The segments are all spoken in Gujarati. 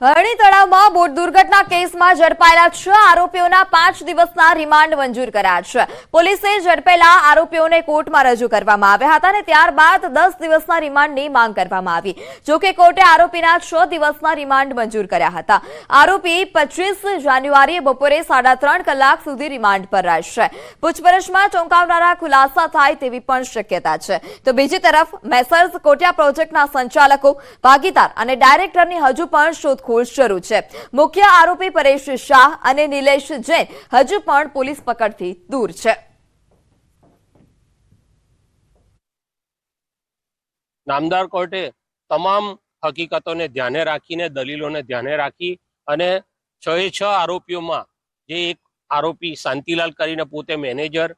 હરણી તળાવમાં બોટ દુર્ઘટના કેસમાં ઝડપાયેલા છ આરોપીઓના પાંચ દિવસના રિમાન્ડ મંજૂર કર્યા છે. પોલીસે ઝડપેલા આરોપીઓને કોર્ટમાં રજૂ કરવામાં આવ્યા હતા અને ત્યારબાદ દસ દિવસના રિમાન્ડની માંગ કરવામાં આવી. જોકે કોર્ટે આરોપીના છ દિવસના રિમાન્ડ મંજૂર કર્યા હતા. આરોપી પચીસ જાન્યુઆરીએ બપોરે સાડા ત્રણ કલાક સુધી રિમાન્ડ પર રહેશે. પૂછપરછમાં ચોંકાવનારા ખુલાસા થાય તેવી પણ શક્યતા છે. તો બીજી તરફ, મેસર્સ કોટિયા પ્રોજેક્ટના સંચાલકો, ભાગીદાર અને ડાયરેક્ટરની હજુ પણ શોધખોળ શરૂ છે. મુખ્ય આરોપી પરેશ શાહ અને નિલેશ જૈન હજુ પણ પોલીસ પકડથી દૂર છે. નામદાર કોર્ટે તમામ હકીકતોને ધ્યાને રાખીને, દલીલોને ધ્યાને રાખી અને છ એ છ આરોપીઓમાં જે એક આરોપી શાંતિલાલ કરીને પોતે મેનેજર,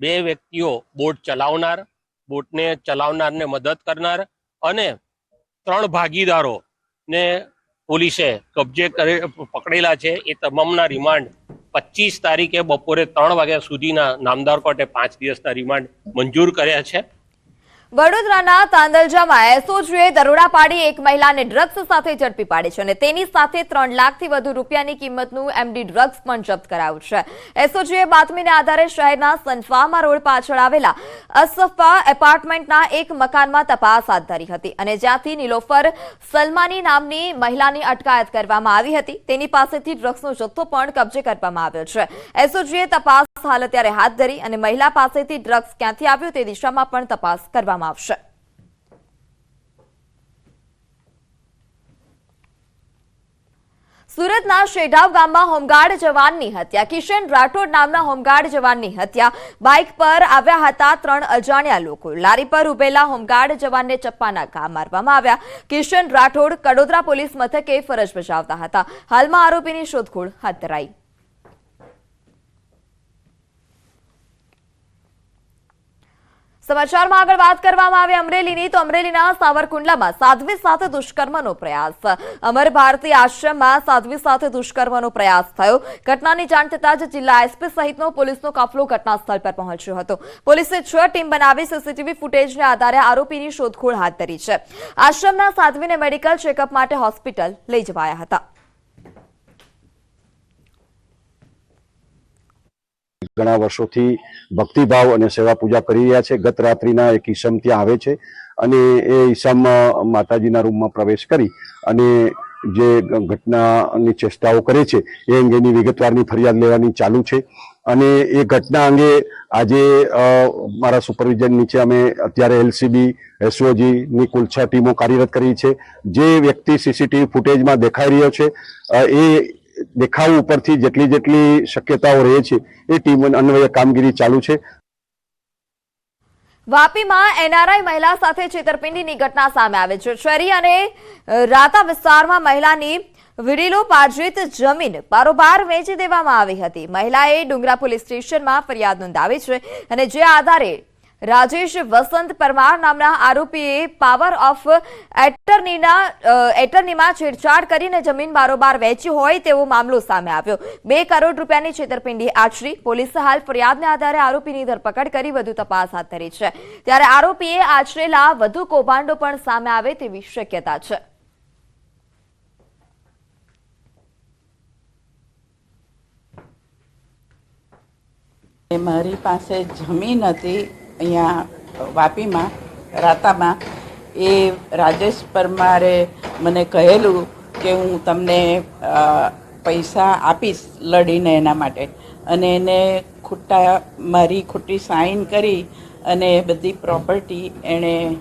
બે વ્યક્તિઓ બોટ ચલાવનાર, બોટને ચલાવનારને મદદ કરનાર અને ત્રણ ભાગીદારો ને પોલીસે કબજે કરી, પકડેલા છે. એ તમામના રિમાન્ડ પચીસ તારીખે બપોરે ત્રણ વાગ્યા સુધીના નામદાર કોર્ટે પાંચ દિવસના રિમાન્ડ મંજૂર કર્યા છે. વડોદરાના તાંદલજામાં એસઓજીએ દરોડા પાડી એક મહિલાને ડ્રગ્સ સાથે ઝડપી પાડી છે અને તેની સાથે ત્રણ લાખથી વધુ રૂપિયાની કિંમતનું એમડી ડ્રગ્સ પણ જપ્ત કરાયું છે. એસઓજીએ બાતમીને આધારે શહેરના સનફામા રોડ પાછળ આવેલા અસફા એપાર્ટમેન્ટના એક મકાનમાં તપાસ હાથ ધરી હતી અને જ્યાંથી નિલોફર સલમાની નામની મહિલાની અટકાયત કરવામાં આવી હતી. તેની પાસેથી ડ્રગ્સનો જથ્થો પણ કબજે કરવામાં આવ્યો છે. એસઓજીએ તપાસ હાલ અત્યારે હાથ ધરી અને મહિલા પાસેથી ડ્રગ્સ ક્યાંથી આવ્યું તે દિશામાં પણ તપાસ કરવામાં આવશે. સુરતના શેઢાવ ગામમાં હોમગાર્ડ જવાનની હત્યા. કિશન રાઠોડ નામના હોમગાર્ડ જવાનની હત્યા. બાઇક પર આવ્યા હતા ત્રણ અજાણ્યા લોકો. લારી પર ઉભેલા હોમગાર્ડ જવાનને ચપ્પાના ઘા મારવામાં આવ્યા. કિશન રાઠોડ કડોદરા પોલીસ મથકે ફરજ બજાવતા હતા. હાલમાં આરોપીની શોધખોળ હાથ ધરાઈ. સમાચારમાં આગળ વાત કરવામાં આવે અમરેલીની, તો અમરેલીના સાવરકુંડલામાં સાધ્વી સાથે દુષ્કર્મનો પ્રયાસ. અમર ભારતી આશ્રમમાં સાધ્વી સાથે દુષ્કર્મનો પ્રયાસ થયો. ઘટનાની જાણ થતાં જ જિલ્લા એસપી સહિતનો પોલીસનો કાફલો ઘટના સ્થળ પર પહોંચ્યો હતો. પોલીસે છ ટીમ બનાવી સીસીટીવી ફૂટેજને આધારે આરોપીની શોધખોળ હાથ ધરી છે. આશ્રમના સાધ્વીને મેડિકલ ચેકઅપ માટે હોસ્પિટલ લઈ જવાયા હતા. ઘણા વર્ષોથી ભક્તિભાવ અને સેવા પૂજા કરી રહ્યા છે. ગત રાત્રિના એક ઈસમ ત્યાં આવે છે અને એ ઈસમ માતાજીના રૂમમાં પ્રવેશ કરી અને જે ઘટનાની ચેષ્ટાઓ કરે છે એ અંગેની વિગતવારની ફરિયાદ લેવાની ચાલુ છે. અને એ ઘટના અંગે આજે મારા સુપરવિઝન નીચે અમે અત્યારે એલસીબી, એસઓજીની કુલ છ ટીમો કાર્યરત કરી છે. જે વ્યક્તિ સીસીટીવી ફૂટેજમાં દેખાઈ રહ્યો છે એ દેખાવ ઉપરથી જેટલી જેટલી શક્યતાઓ રહે છે, એ ટીમ અન્વયે કામગીરી ચાલુ છે. વાપીમાં એનઆરઆઈ મહિલા સાથે છેતરપિંડીની ઘટના સામે આવે છે. શેરી અને રાતા વિસ્તારમાં મહિલાની વિડીલો પાર્જિત જમીન બારોબાર વેચી દેવામાં આવી હતી. મહિલાએ ડુંગરા પોલીસ સ્ટેશનમાં ફરિયાદ નોંધાવી છે અને જે આધારે રાજેશ વસંત પરમાર નામના આરોપીએ પાવર ઓફ એટર્નીના એટર્નીમાં છેડછાડ કરીને જમીન બારોબાર વેચી હોય તેવો મામલો સામે આવ્યો. બે કરોડ રૂપિયાની છેતરપિંડી આચરી. પોલીસે હાલ ફરિયાદને આધારે આરોપીની ધરપકડ કરી વધુ તપાસ હાથ ધરી છે. ત્યારે આરોપીએ આચરેલા વધુ કૌભાંડો પણ સામે આવે તેવી શક્યતા છે. મારી પાસે જમીન હતી. અહીંયા વાપીમાં, રાતામાં, એ રાજેશ પરમારે મને કહેલું કે હું તમને પૈસા આપીશ લડીને એના માટે. અને એને ખોટા મારી ખોટી સાઈન કરી અને બધી પ્રોપર્ટી એણે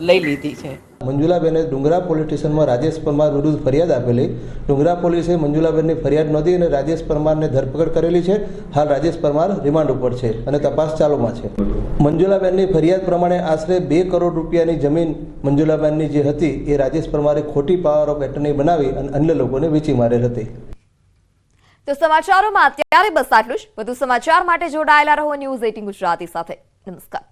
લઈ લીધી છે. મંજુલાબેને ડુંગરા પોલીસ સ્ટેશનમાં રાજેશ પરમાર વિરુદ્ધ ફરિયાદ આપેલી. ડુંગરા પોલીસે મંજુલાબેનની ફરિયાદ નોંધી અને રાજેશ પરમારને ધરપકડ કરેલી છે. હાલ રાજેશ પરમાર રિમાન્ડ ઉપર છે અને તપાસ ચાલુમાં છે. મંજુલાબેનની ફરિયાદ પ્રમાણે આશરે બે કરોડ રૂપિયાની જમીન મંજુલાબેનની જે હતી એ રાજેશ પરમારે ખોટી પાવર ઓફ એટર્ની બનાવી અને અન્ય લોકોને વેચી મારેલ હતી. તો સમાચારોમાં અત્યારે બસ આટલું જ. વધુ સમાચાર માટે જોડાયેલા રહો ન્યૂઝ એટીન ગુજરાતી સાથે. નમસ્કાર.